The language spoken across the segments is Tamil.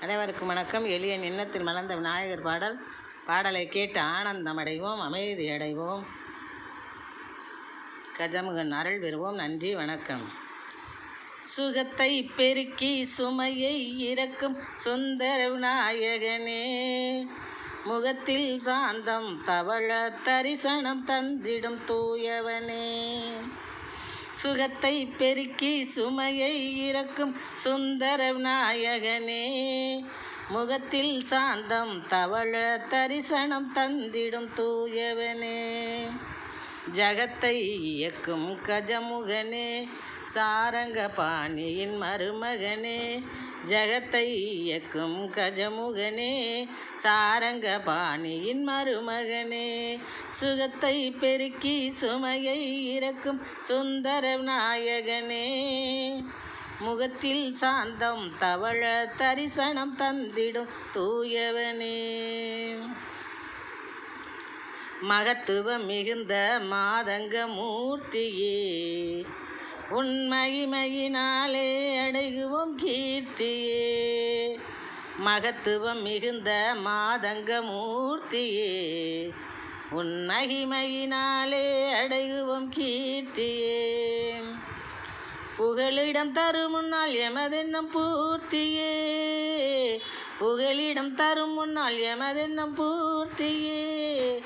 அனைவருக்கும் வணக்கம். எளிய எண்ணத்தில் மலர்ந்த விநாயகர் பாடல். பாடலை கேட்டு ஆனந்தம் அடைவோம் அமைதி அடைவோம் கஜமுகன் அருள் பெறுவோம். நன்றி வணக்கம். சுகத்தை பெருக்கி சுமையை இறக்கும் சுந்தர விநாயகனே முகத்தில் சாந்தம் தவழ தரிசனம் தந்திடும் தூயவனே. சுகத்தை பெருக்கி சுமையை இறக்கும் சுந்தர நாயகனே. முகத்தில் சாந்தம் தவழ தரிசனம் தந்திடும் தூயவனே. ஜகத்தை இயக்கும் கஜமுகனே சாரங்க பாணியின் மருமகனே. ஜகத்தை இயக்கும் கஜமுகனே சாரங்க பாணியின் மருமகனே. சுகத்தை பெருக்கி சுமையை இறக்கும் சுந்தர நாயகனே. முகத்தில் சாந்தம் தவழ தரிசனம் தந்திடும் தூயவனே. மகத்துவம் மிகுந்த மாதங்க மூர்த்தியே. உண்மையினாலே அடைகுவோம் கீர்த்தியே. மகத்துவம் மிகுந்த மாதங்க மூர்த்தியே உன் மகிமையினாலே அடைகுவோம் கீர்த்தியே. புகழிடம் தரும் முன்னால் எமதென்னம் பூர்த்தியே. புகழிடம் தரும் முன்னால் எமதென்னம் பூர்த்தியே.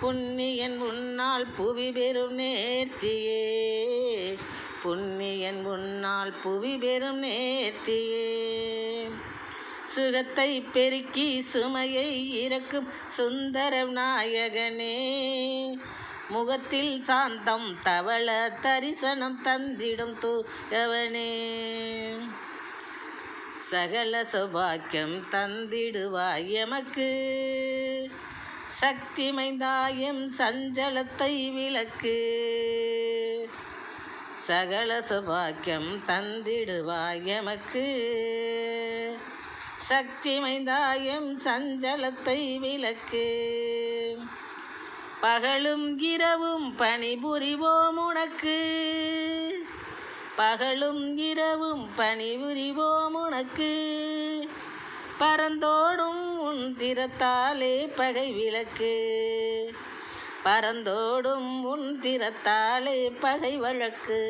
புண்ணியன் உன்னால் புவி பெறும் நேர்த்தியே. புண்ணியன் உன்னால் புவி பெறும் நேர்த்தியே. சுகத்தை பெருக்கி சுமையை இறக்கும் சுந்தர நாயகனே. முகத்தில் சாந்தம் தவள தரிசனம் தந்திடும் தூயவனே. சகல சௌபாக்கியம் தந்திடுவாய் எமக்கு. சக்தி மைந்தாயம் சஞ்சலத்தை விளக்கு. சகல சுபாக்கியம் தந்திடுவாய் எமக்கு. சக்தி மைந்தாயம் சஞ்சலத்தை விளக்கு. பகலும் இரவும் பணிபுரிவோம் உனக்கு. பகலும் இரவும் பணிபுரிவோம் உனக்கு. பரந்தோடும் உன் திறத்தாலே பகை விளக்கு. பறந்தோடும் உன் திறத்தாலே பகை வழக்கு.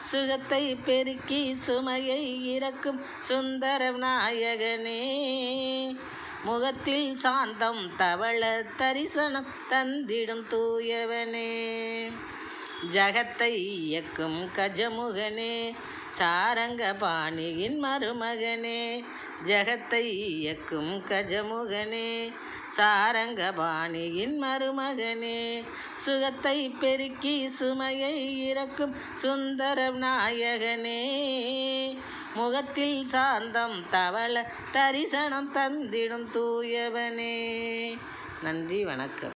சுகத்தை பெருக்கி சுமையை இறக்கும் சுந்தர நாயகனே. முகத்தில் சாந்தம் தவள தரிசனம் தந்திடும் தூயவனே. ஜகத்தை இயக்கும் கஜமுகனே சாரங்க பாணியின் மருமகனே. ஜகத்தை இயக்கும் கஜமுகனே சாரங்க பாணியின் மருமகனே. சுகத்தை பெருக்கி சுமையை இறக்கும் சுந்தர நாயகனே. முகத்தில் சாந்தம் தவள தரிசனம் தந்திடும் தூயவனே. நன்றி வணக்கம்.